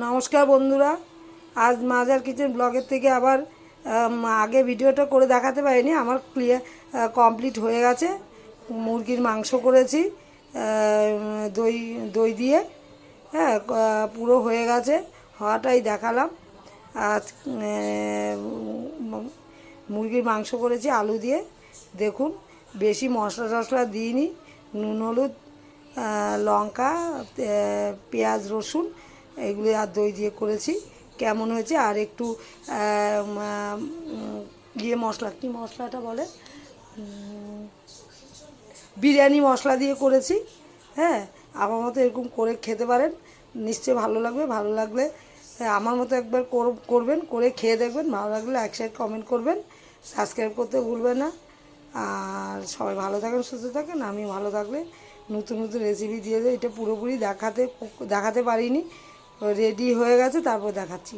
নমস্কার বন্ধুরা। আজ মাজার কিচেন ব্লগের থেকে আবার আগে ভিডিওটা করে দেখাতে পারিনি, আমার ক্লিয়ার কমপ্লিট হয়ে গেছে। মুরগির মাংস করেছি দই দই দিয়ে হ্যাঁ পুরো হয়ে গেছে, হওয়াটাই দেখালাম। আজ মুরগির মাংস করেছি, আলু দিয়ে। দেখুন, বেশি মশলা টশলা দিইনি, নুন, হলুদ লঙ্কা পেঁয়াজ, রসুন এগুলি আর দই দিয়ে করেছি। কেমন হয়েছে? আর একটু ইয়ে মশলা কী মশলাটা বলে? বিরিয়ানি মশলা দিয়ে করেছি। হ্যাঁ আমার মতো এরকম করে খেতে পারেন। নিশ্চয়ই ভালো লাগবে ভালো লাগলে হ্যাঁ, আমার মতো একবার কর- করবেন করে খেয়ে দেখবেন। ভালো লাগলে এক সাইড কমেন্ট করবেন। সাবস্ক্রাইব করতে ভুলবেন না। আর সবাই ভালো থাকেন সুস্থ থাকেন। আমি ভালো থাকলে নতুন নতুন রেসিপি দিয়ে দেয় এটা পুরোপুরি দেখাতে দেখাতে পারিনি। রেডি হয়ে গেছে তারপর দেখাচ্ছি।